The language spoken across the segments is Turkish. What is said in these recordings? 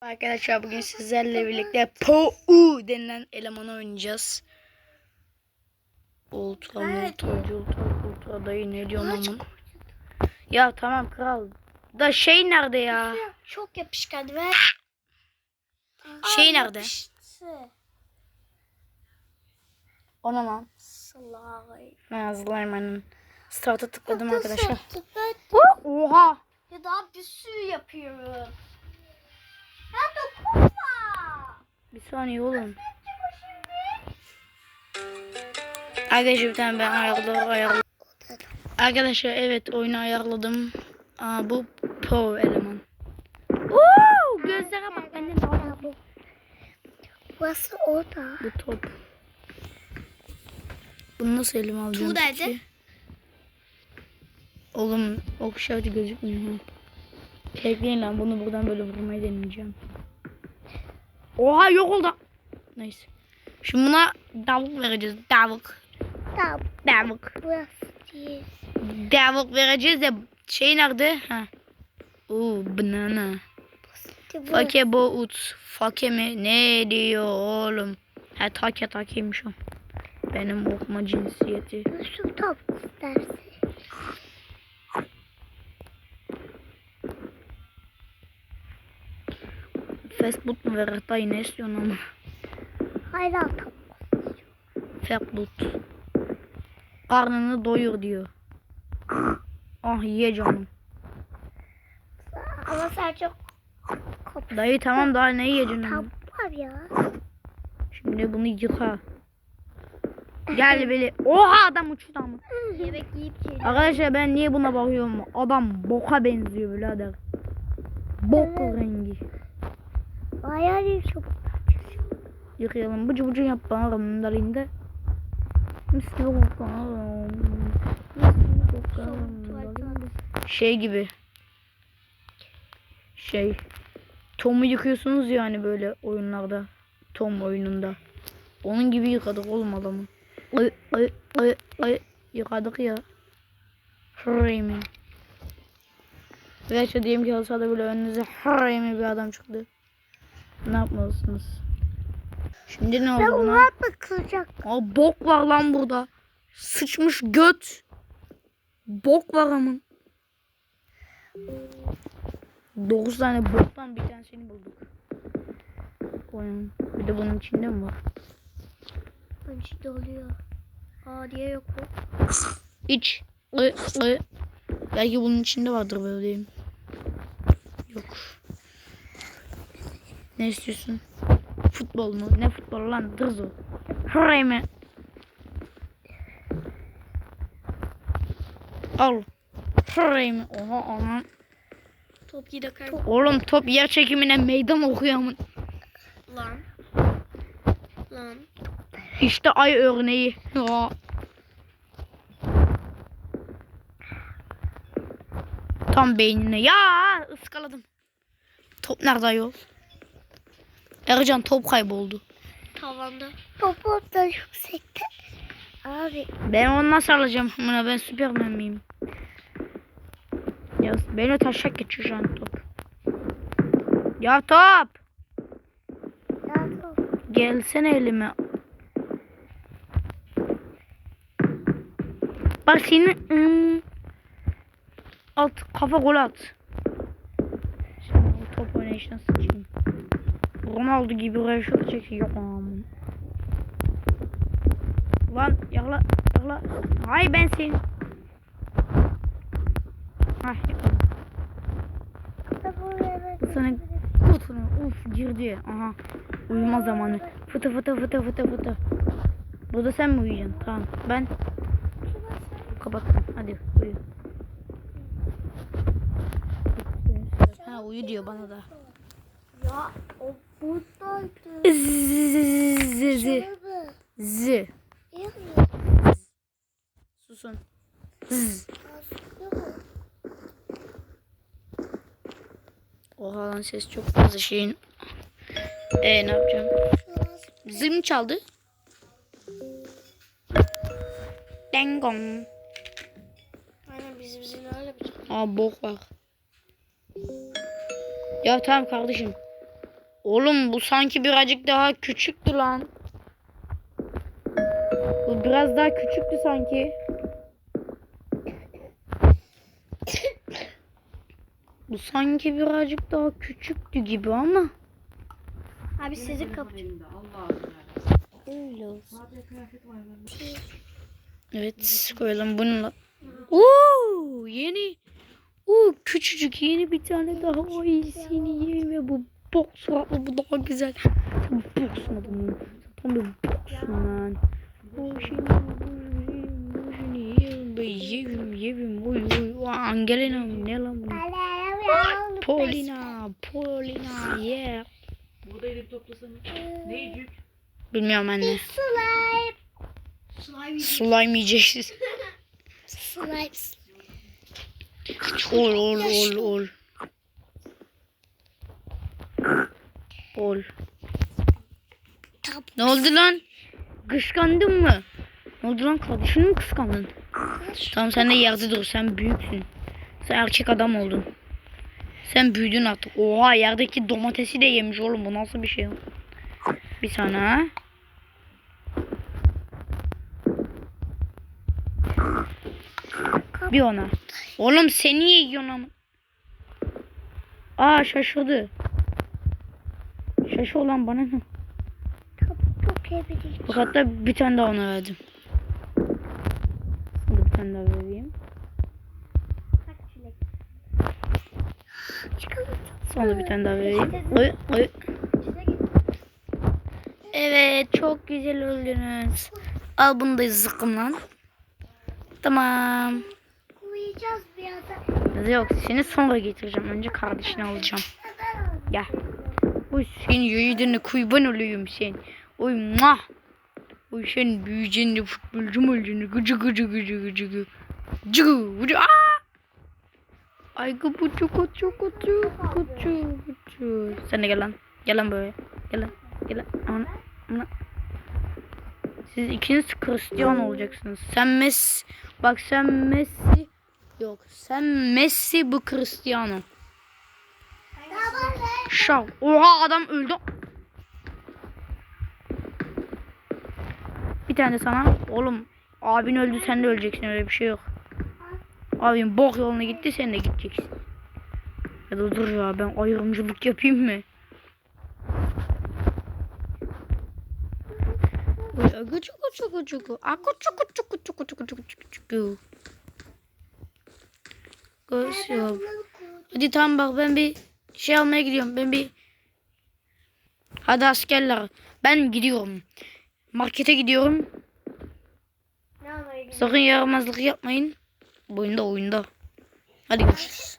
Arkadaşlar bugün sizlerle birlikte POU denilen elemanı oynayacağız. Ultra, ultra, ultra, ultra dayı ne diyorsun onun? Ya tamam kral. Da şey nerede ya? Çok yapışkan ve Şey nerede? Ona lan. Slime. Ben Slime'ın start'a tıkladım arkadaşlar. Oha! ya daha bir sürü yapıyorum. Ya dokunma. Bir saniye oğlum. Arkadaşlar tane ben ayarladım. ayarladım. Arkadaşlar evet oyunu ayarladım. Aa, bu Pro eleman. Oo, gözlere bak benden daha bu. Burası orada. Bu top. Bunu nasıl elime alacağım? Tu nerede? Oğlum ok işareti gözükmüyor. Bekleyin lan bunu buradan böyle vurmayı deneyeceğim. Oha yok oldu. Neyse. Şimdi buna davuk vereceğiz. Davuk. Davuk. Davuk vereceğiz de şey nerede? Ha. Oo banana. Fake bu ut. Fake mi? Ne diyor oğlum? Ha take takeymiş o. Benim okuma cinsiyeti. Şu top dersi. Facebook mu verir dayı ne istiyorsun ama? Hala top. Facebook. Karnını doyur diyor. Ah ye canım. Ama sen çok. Dayı tamam daha ne yiyeceksin? var ya. Şimdi bunu yıka. Gel böyle. Oha adam uçtu ama. Yemek yiyip geliyor. Arkadaşlar ben niye buna bakıyorum? Adam boka benziyor birader. Bok rengi. Bayağı çok. Yıkayalım. Bıcı bıcı yap bana bunlarında. Mis gibi kokalım. Şey gibi. Şey. Tom'u yıkıyorsunuz yani böyle oyunlarda. Tom oyununda. Onun gibi yıkadık oğlum adamı. Ay ay ay ay yıkadık ya. Hırraymi. Ve işte diyelim ki alsada böyle önünüze hırraymi bir adam çıktı. Ne yapmalısınız? Şimdi ne oldu Ben buna? ona bakılacak. Aa, bok var lan burada. Sıçmış göt. Bok var amın. 9 tane boktan bir tanesini bulduk. Oyun. Bir de bunun içinde mi var? Önce doluyor. Aa diye yok bu. İç. Belki bunun içinde vardır böyle diyeyim. Yok. Ne istiyorsun? Futbol mu? Ne futbol lan? Dırzo. Hırray mı? Al. Hırray mı? Oha ana. Top kayboldu. Oğlum top yer çekimine meydan okuyor amın. Lan. Lan. İşte ay örneği. Ya. Tam beynine. Ya ıskaladım. Top nerede yol? Ercan top kayboldu. Tavanda. Top orada yüksekte. Abi. Ben onu nasıl alacağım? Buna ben süpermen miyim? Ya beni taşak geçiyor şu an top. Ya top. Ya top. Gelsene elime. Bak seni ım, at kafa gol at. Şimdi o top oynayışına sıçayım. Ronaldo gibi röveşata çekiyor. Aman. Lan yakla yakla. Hay ben seni. Hah yakaladım. Bu sana kutunu uf girdi. Aha. Uyuma zamanı. Fıtı fıtı fıtı fıtı fıtı. Burada sen mi uyuyacaksın? Tamam. Ben kapattım. Hadi uyu. Ha uyu diyor bana da. Ya o buradaydı. Z z z Susun. Z. Oha lan ses çok fazla şeyin. E ne yapacağım? Zil çaldı? Dengong. Aynen bizim bizim öyle bir şey. Aa bok var. Ya tamam kardeşim. Oğlum bu sanki birazcık daha küçüktü lan. Bu biraz daha küçüktü sanki. Bu sanki birazcık daha küçüktü gibi ama. Abi sizi ya. Öyle olsun. Bende. Evet koyalım bununla. Oo yeni. Oo küçücük yeni bir tane daha o iyisini yerim ve bu bok suratlı bu daha güzel. Sen boksun adamım. Sen bir boksun lan. Bu şeyini bu şeyini yerim be yerim yerim. Oy oy. Angelina ne lan bu? Paulina, Paulina, yeah. Burada edip toplasanız. Ne yiyecek? Bilmiyorum anne. Slime. Slime. Slime yiyeceğiz. Slime. Ol ol ol ol. Ol. Ne oldu lan? Kıskandın mı? Ne oldu lan kardeşini mi kıskandın? Tamam sen de yerde dur sen büyüksün. Sen erkek adam oldun. Sen büyüdün artık. Oha yerdeki domatesi de yemiş oğlum bu nasıl bir şey? Bir sana. Bir ona. Oğlum seni yiyorsun ama? Aa şaşırdı. Şaşı olan bana ne? Bak hatta bir tane daha ona verdim. Sana bir tane daha vereyim. Sana bir tane daha vereyim. Oy, oy. Evet çok güzel öldünüz. Al bunu da zıkkım lan. Tamam. Uyuyacağız birazdan. Yok seni sonra getireceğim. Önce kardeşini alacağım. Gel. Oy senin yiğidine kurban olayım sen. Oy muah. Oy sen büyüyeceğini futbolcu mu olacaksın? Gıcı gıcı gıcı gıcı gıcı. Cıgı gıcı. Aa! Ay kucu kucu kucu kucu kucu. Sen de gel lan. Gel lan böyle. Gel lan. Gel lan. Ana, ana. Siz ikiniz Hristiyan olacaksınız. Sen Messi. Bak sen Messi. Yok sen Messi bu Cristiano. Şav. Oha adam öldü. Bir tane sana. Oğlum abin öldü sen de öleceksin öyle bir şey yok. Abim bok yoluna gitti sen de gideceksin. Ya da dur ya ben ayrımcılık yapayım mı? Gıcı gıcı gıcı gıcı. Akıcı gıcı gıcı gıcı gıcı gıcı gıcı. Göz yok. Hadi tamam bak ben bir şey almaya gidiyorum. Ben bir Hadi askerler. Ben gidiyorum. Markete gidiyorum. Ne almaya gidiyorsun? Sakın yaramazlık yapmayın. Bu oyunda oyunda. Hadi görüşürüz.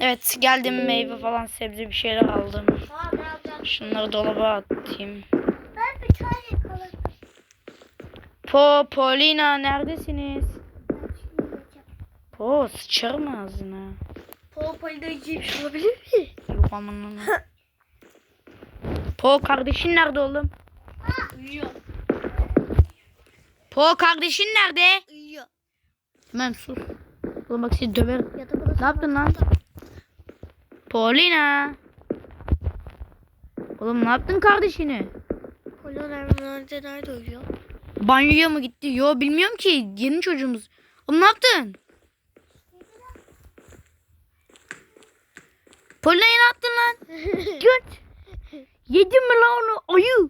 Evet geldim meyve falan sebze bir şeyler aldım. Şunları dolaba atayım. Ben bir tane yakaladım. Po, Polina neredesiniz? Po sıçarım ağzına. Da yiyecekmiş olabilir mi? Yok aman. Po kardeşin nerede oğlum? Uyuyor. Po kardeşin nerede? Uyuyor. Hemen sus. Oğlum bak sizi döverim. Ne yaptın lan? Polina. Oğlum ne yaptın kardeşini? Kolon nerede nerede uyuyor? Banyoya mı gitti? Yo bilmiyorum ki. Yeni çocuğumuz. Oğlum ne yaptın? Polina'ya ne yaptın lan? Göt. Yedin mi lan onu? Ayı.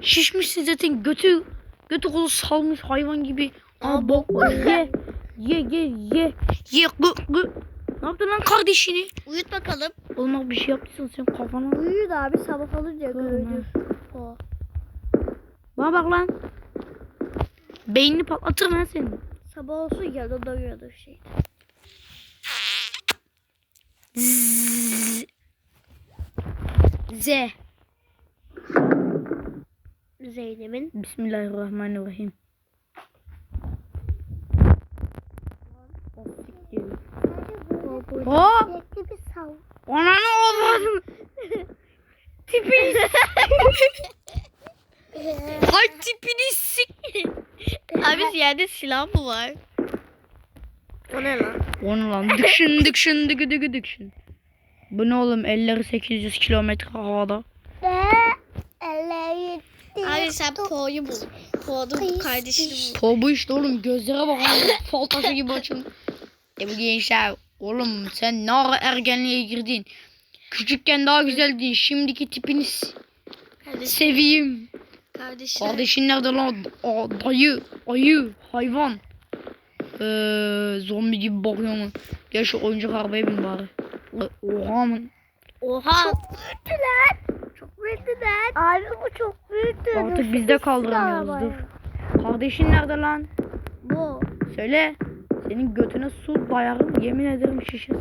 Şişmişsin zaten götü. Götü kolu salmış hayvan gibi. Aa bok ye. Ye ye ye. Ye gı gı. Ne yaptın lan kardeşini? Uyut bakalım. Oğlum bak bir şey yaptıysan sen kafana. Uyuyor da abi sabah olunca Tamam, görür. O. Bana bak lan. Beynini patlatırım ben senin. Sabah olsun geldi o da uyuyordu şey. Z. Z. Zeynep'in. Bismillahirrahmanirrahim. Hop. sav. Ananı avradım. Tipini Ay tipini sik. Abi yerde silah mı var? O ne lan? Onu lan dıkşın dıkşın dıgı dıgı dıkşın. Bu ne oğlum elleri 800 kilometre havada. Elleri Abi sen Po'yu bul. Po'nun kardeşini bul. Po bu işte oğlum gözlere bak. Fal taşı gibi açın. E bu gençler oğlum sen ne ara ergenliğe girdin? Küçükken daha güzeldin. Şimdiki tipiniz Kardeş, seveyim. kardeşler. Kardeşin nerede lan? Aa, dayı, ayı, hayvan. Ee, zombi gibi bakıyor mu? Gel şu oyuncak arabaya bin bari. Oha mı? Oha. büyüdüler. Çok büyüdüler. Abi bu çok büyüdü. Artık biz de kaldıramıyoruz dur. Kardeşin nerede lan? Bu. Söyle. Senin götüne su dayarım yemin ederim şişir.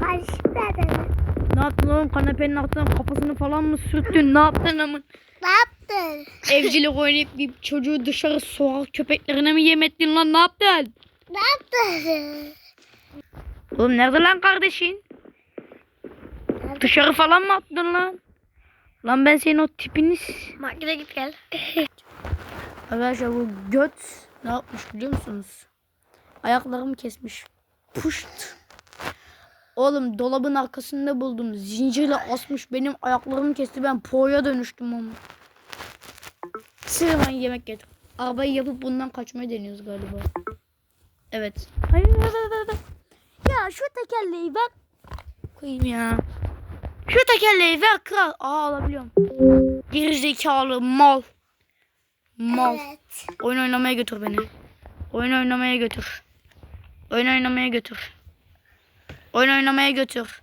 Kardeşim nerede? Ne yaptın oğlum kanepenin altına kafasını falan mı sürttün? Ne yaptın amın? Ne yaptın? Evcilik oynayıp bir çocuğu dışarı sokak köpeklerine mi yem ettin lan? Ne yaptın? Ne yaptın? Oğlum nerede lan kardeşin? Dışarı falan mı attın lan? Lan ben senin o tipiniz. Markete git gel. Arkadaşlar bu göt ne yapmış biliyor musunuz? Ayaklarımı kesmiş. Puşt. Oğlum dolabın arkasında buldum. Zincirle asmış benim ayaklarımı kesti. Ben poğaya dönüştüm ama. Sırman yemek getir. Arabayı yapıp bundan kaçmayı deniyoruz galiba. Evet. Hayır, hayır, hayır, hayır. Ya şu tekerleği ver. Koyayım ya. Şu tekerleği ver kral. Aa alabiliyorum. Gerizekalı mal. Mal. Evet. Oyun oynamaya götür beni. Oyun oynamaya götür. Oyun oynamaya götür. Oyun oynamaya götür.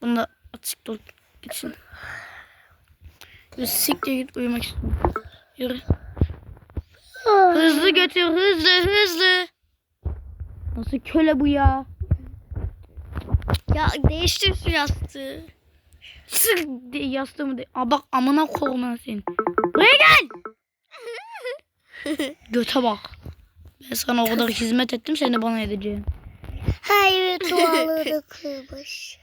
Bunu da açık dur gitsin. Yürü siktir git uyumak istiyorum. Yürü. Hızlı götür hızlı hızlı. Nasıl köle bu ya? Ya değiştir şu yastığı. Sık yastığımı de. Aa bak amına koyma senin. Buraya gel. Göte bak. Ben sana o kadar hizmet ettim sen de bana edeceksin. Hayır duaları kırmış.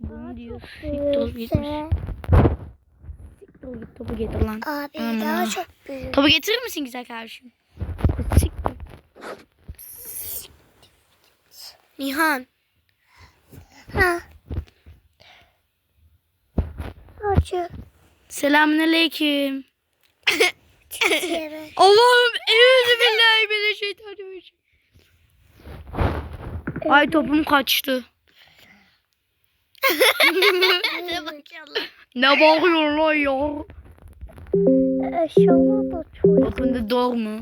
Bunu diyor. Siktir gitmiş. Topu getir lan. Abi Aman. daha çok büyük. Topu getirir misin güzel kardeşim? Nihan. Ha. Selamünaleyküm. Yere. Allah'ım eûzü billahi mineşşeytanirracim. Ay topum kaçtı. Hadi bakalım. Ne bağırıyor lan ya? Eşyalar da çok. Open the door mu?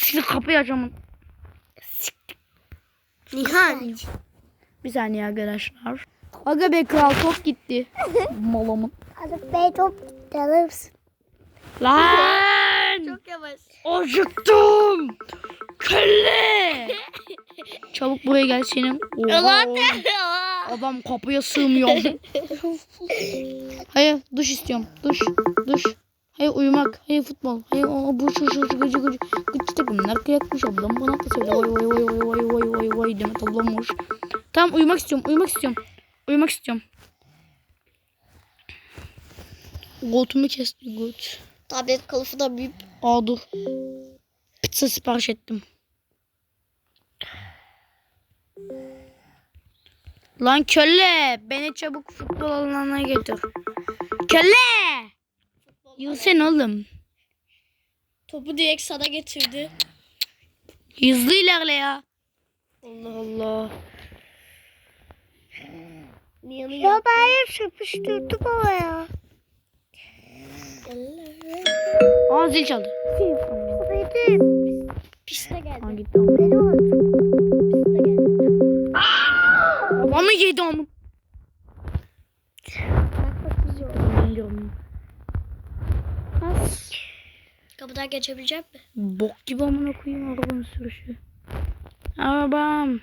Sil kapıyı açamam. Nihan. Bir saniye arkadaşlar. Aga be kral top gitti. Malamın. Hadi bey top alır mısın? Lan! Çok yavaş. Acıktım. Köle. Çabuk buraya gel senin. Oha. Adam kapıya sığmıyor. Hayır duş istiyorum. Duş. Duş. Hayır uyumak. Hayır futbol. Hayır o bu şu şu şu gıcı gıcı. Gıcı takımlar kıyakmış ablam. Bana da söyle. Vay vay vay vay vay vay vay vay demet ablammış. Tamam uyumak istiyorum. Uyumak istiyorum. Uyumak istiyorum. Gotumu kesti gut. Tablet kılıfı da büyük. Aa dur. Pizza sipariş ettim. Lan köle. Beni çabuk futbol alanına götür. Köle. Yürüsene oğlum. Topu direkt sana getirdi. Hızlı ilerle ya. Allah Allah. Nihan'ı Ya ben hep sıkıştırdım ama ya. Aa zil çaldı. Piste geldi. Aa gitti. Piste geldi. Ama yedi. Bilmiyorum. Kapıdan geçebilecek mi? Bok gibi amına koyayım arabanın sürüşü. Arabam.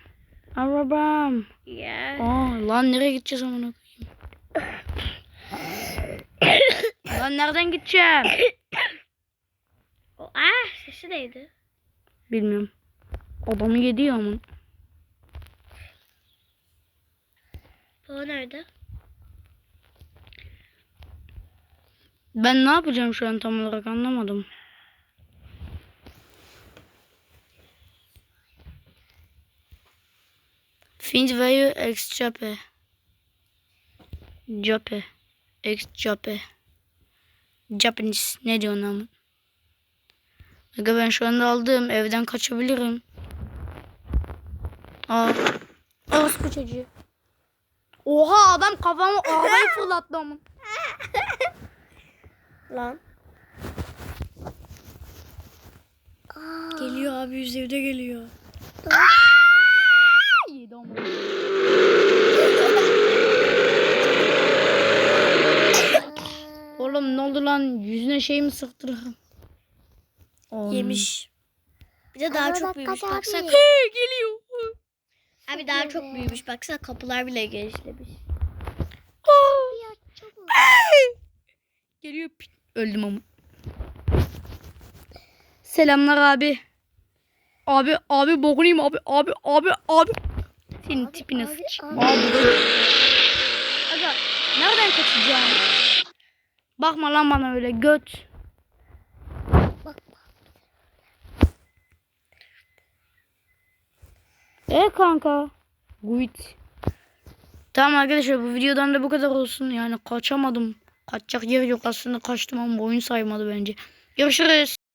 Arabam. Ya. Aa lan nereye gideceğiz amına koyayım? Lan nereden gideceğim? Ah sesi neydi? Bilmiyorum. Adamı yedi ya amın. O nerede? Ben ne yapacağım şu an tam olarak anlamadım. Find value x Jape. Jape. Japanese. Ne diyorsun ama? Aga ben şu anda aldım. Evden kaçabilirim. Aa. Orospu çocuğu. Oha adam kafamı arabayı fırlattı ama. Lan. Geliyor abi yüz evde geliyor. Yedi ama. Oğlum ne oldu lan? Yüzüne şey mi sıktırırım? Yemiş. Bir de daha çok büyümüş. Baksana. geliyor. Abi daha çok büyümüş. Baksana kapılar bile genişlemiş. Geliyor. pi- Öldüm ama. Selamlar abi. Abi abi boğulayım abi abi abi abi. Senin tipine sıç. Abi. Aga nereden kaçacağım? Bakma lan bana öyle göt. E kanka. Guit. Tamam arkadaşlar bu videodan da bu kadar olsun. Yani kaçamadım. Kaçacak yer yok aslında kaçtım ama oyun saymadı bence. Görüşürüz.